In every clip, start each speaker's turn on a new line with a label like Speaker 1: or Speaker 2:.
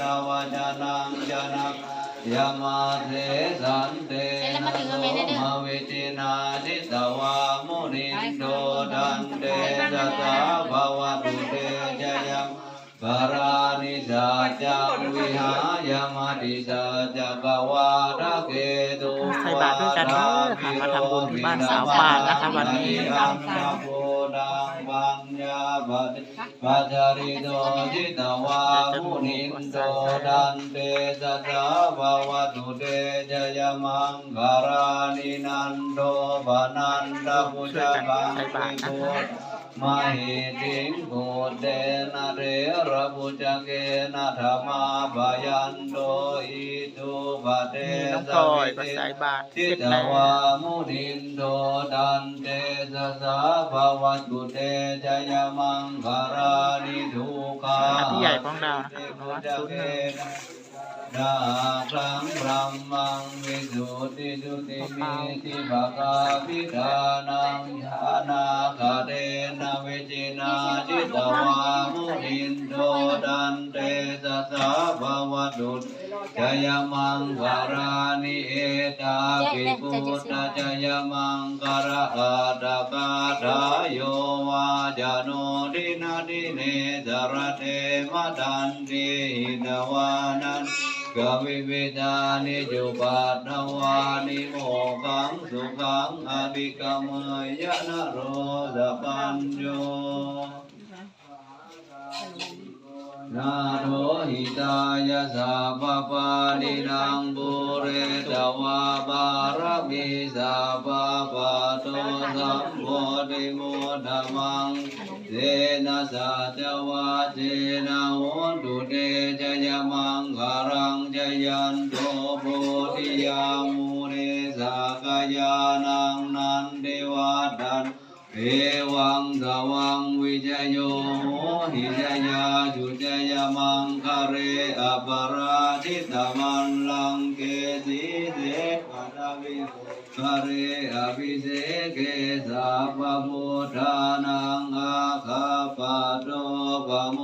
Speaker 1: ตวจนังจนะยามาเทสันเตนะโสมาวิจินาทิตวามุนินโดดันเตจตาภวตุเตจยังปารานิสัจจังวิหายมาติสัจจกวาทะเกตุ
Speaker 2: ใส่บาตรด้วยกันเด้อค่ะมาทำบุญที่บ้านสาวปานนะคะวันนี้
Speaker 1: อั มมะโพดังปัญญาบัติปัจจาริโตจิตวามุนินโตดันเตสัสสะภวตุเตจยมังคารานินันโตปนันตพุจกังวิโก มาหิติงโกเตนะเรระบุจเกนะธรรมาบายันโตอิทุปะเตสวิต
Speaker 2: ใส่บาตรเส
Speaker 1: ทิ
Speaker 2: ร็จ
Speaker 1: ต
Speaker 2: วา
Speaker 1: มุนินโตดันเตสะสะภาวัตุเตจยมังคารานิทุกา
Speaker 2: พี่ใหญ่ของเรานะคะเพราะว่าศูนย์หนึ่ง
Speaker 1: นาครังพรัมมังวิสุทธิสุติมิติภะกาพิธานังญาณาคเดนะเวจินาจิตวามุนินโทดันเตสะสะภาวตุจยมังคารานิเอตาปิปุตตะจยมังคาระอากาทายโยวาจโนดินาดิเนสระเทมดันติหินวานัน กวิเวทานิจุปัตถวานิโมกังสุขังอภิกรรมยะนโรสปัญโยนาโทหิตายาสัพปะนินังบุเรตวาบารมีสัพปะโตสัมโพธิโมทมังเทนะสัจวาเจนะโหตุเตจยมังคารังจ ยันโตโพธิยามูเรสากยานังนันเดวาดันเอวังสวังวิจโยโหหิจยาจุจยมังคะเรอปราชิตมันลังเกสีเสปะวิส คาเรอภิเสเกสัพพพุทธานังอาคาปะโตปะโม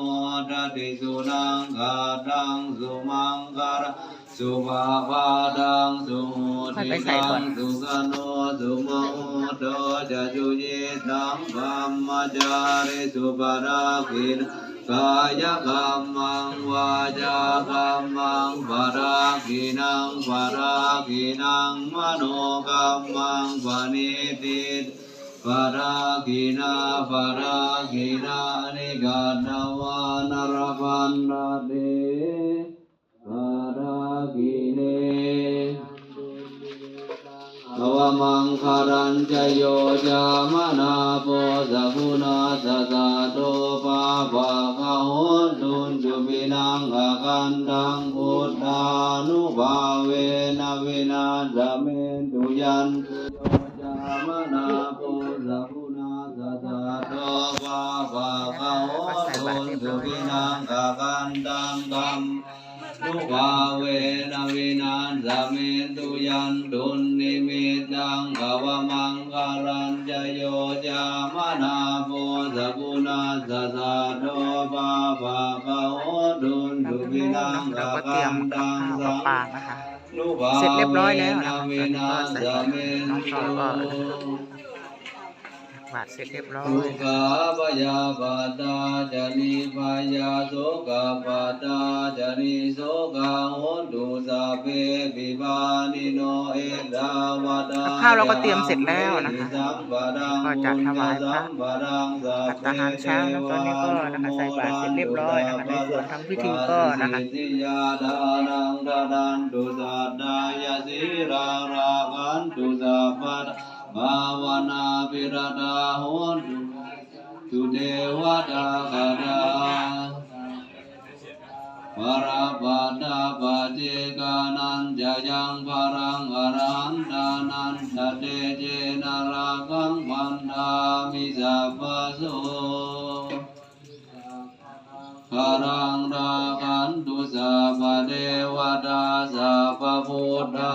Speaker 1: ทติสุนังคาตังสุมังคาระสุภาพาดังสุมุติตังสุขโนสุโมโตจะจุยิตังธัมมจาริสุปาราคิน กายกรรมังวาจากรรมังปาราคินังปาราคินังมโนกรรมังปณิติปาราคินาปาราคินานิกาตวานรพันดาเตปาราคิเนภวมังคารัญจโยจามนาโปสกุณาสสะโตปาปะินังอากันตังพุทธานุภาเวนะวินาศเมตุยันตุโยจามนาโปสักุณาสสะโตปาปะกะโหตุนจุปินังอากันตังกัมนุภาเวนะวินาศเมตุยันต ทุปินัง
Speaker 2: เรา
Speaker 1: ก็
Speaker 2: เตรียมกับข้าวกับปลานะคะ เสร็จเรียบร้อยแล้วนะ
Speaker 1: คะตอนนี้ก็ใส่
Speaker 2: น้องพล
Speaker 1: ตุ
Speaker 2: อยก็ บาตรเสร็จเรียบร้อ
Speaker 1: ทุ
Speaker 2: ย
Speaker 1: กขาปยาปาตาจานิพยาโสกาปาตาจานิโสกาโหตุสัพเพปิบานิโนเอตาวาตา
Speaker 2: กับข้าวเราก็เตรียมเสร็จแล้วนะคะ
Speaker 1: สัมปะดัง
Speaker 2: ก็จะถวายพระ
Speaker 1: สัมปะดังสัพ
Speaker 2: พัต
Speaker 1: เพ
Speaker 2: ตาหารเช้าแล้วตอนนี้ก็นะคะใส่บาตรเสร็จเรียบร้อยนะคะในส่วนทำพิธีก็นะคะ
Speaker 1: ปาสิยาดานังดาดันตุสัตตายาสิรารากันตุสัพพะภาวนาปิรดาโหตุตุเทวดาคาดาปราปัตตาปเจกานันจะ ยังปรังอรันตานันตเต เจนารังดามิสัพพโสคารังราคันตุสัพเทวตาสัพพุทธา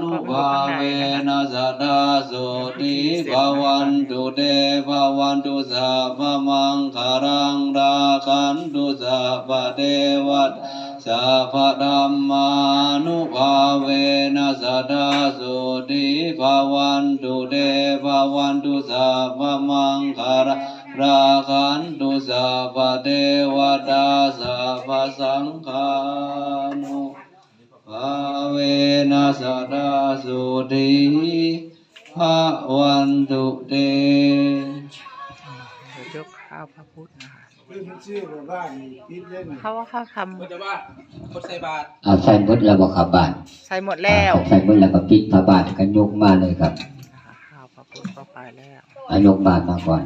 Speaker 1: นุภาเวนะสัทธาโสติภวันตุเตภวันตุสัพมังคารังราคันตุสัพเทวตสัพพธัมมานุภาเวนัสสะทาสุติภวันตุเตภวันตุสัพมังคาร ราคันตุสัพพเทวตาสัพพสังฆานุภาเวนัสสะทาสุติภาวันตุเต
Speaker 2: เดี๋ยวยกข้าวพระพุทธนะคะ
Speaker 3: ชื่อมันชื่อแบบว่านี่พิษเล่น
Speaker 2: เขาว่าเขาท
Speaker 4: ก็จะว่าคนใส่บาตร
Speaker 5: เอาใส่หมดแล้วบ่ครับบาทำ
Speaker 2: ใส่หมดแล้ว
Speaker 5: ใส่หมดแล้วก็ปิดพระบาทกันยกมาเลยครับ
Speaker 2: นะคะข้าวพระพุทธก็ไปแล้ว
Speaker 5: เอายกบาทมาก่อน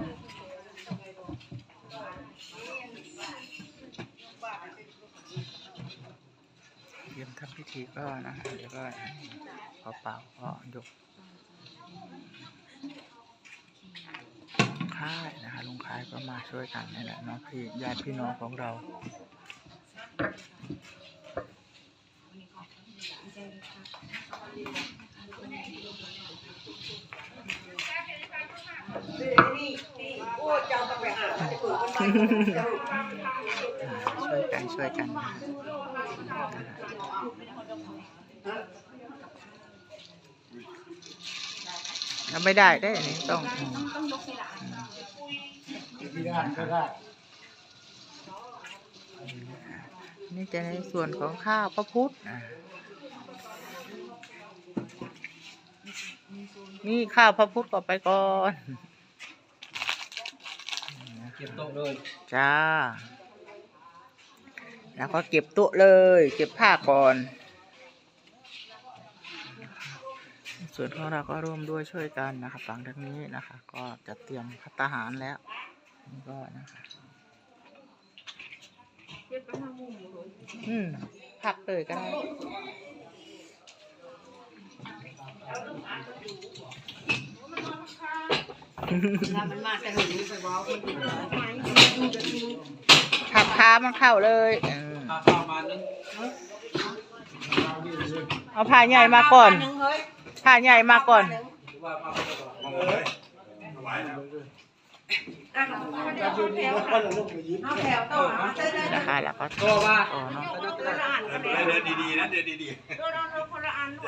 Speaker 2: ทำพิธีก็นะคะเดี๋ยวก็พอเป่าก็ยกค่ายนะคะลุงค่ายก็มาช่วยกันนี่แหละเนาะพี่ญาติพี่น้องของเราช่วยกันช่วยกันนะคะ เราไม่ได้ได้อันนี้ต้องอืม
Speaker 3: ที่ได้ก็ได้
Speaker 2: นี่จะในส่วนของข้าวพระพุทธอะนี่ข้าวพระพุทธก็ไปก่อน
Speaker 4: เก็บโต๊ะเลย
Speaker 2: จ้า แล้วก็เก็บโต๊ะเลย เก็บผ้าก่อน ส่วนของเราก็ร่วมด้วยช่วยกันนะคะฝั่งทางนี้นะคะ ก็จะเตรียมพัตตาหารแล้วนี่ก็นะคะอืมพักเลยก็ได้ผักค้ามันเข้าเลยเออ
Speaker 4: พาข้าวมานึง
Speaker 2: เอาผ้าใหญ่มาก่อนผ้าใหญ่มาก่อน
Speaker 4: หรือว่าพาไปก่อน
Speaker 3: ก็จะลงไปยิ้ม
Speaker 2: นะคะแล้วก็
Speaker 4: ก็ว่า
Speaker 2: ต่อเนาะ
Speaker 6: เดินดีๆนะเดินดี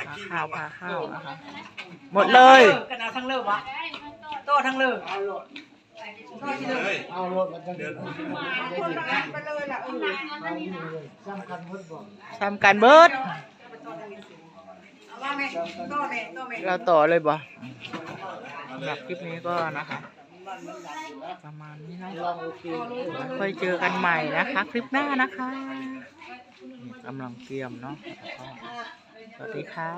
Speaker 2: พาข้าวพาข้าวนะคะ หมดเลย
Speaker 7: กันเอาทั้งเลิกวะโตทั้งเลิก
Speaker 6: ๆ เลย
Speaker 3: เอารถมาตั้งแต่คนละอันไปเลยล่ะเออเอาอยู่เลยสำคัญหมดบอก
Speaker 2: ทำการเบิร์ด
Speaker 7: เอาว่าแม่โตแม่โตแม่
Speaker 2: เราต่อเลยบ่สำหรับคลิปนี้ก็นะคะ ประมาณนี้นะ
Speaker 3: ลองโอเค
Speaker 2: ค่อยเจอกันใหม่นะคะ คลิปหน้านะคะนี่กำลังเตรียมเนาะสวัสดีค่ะ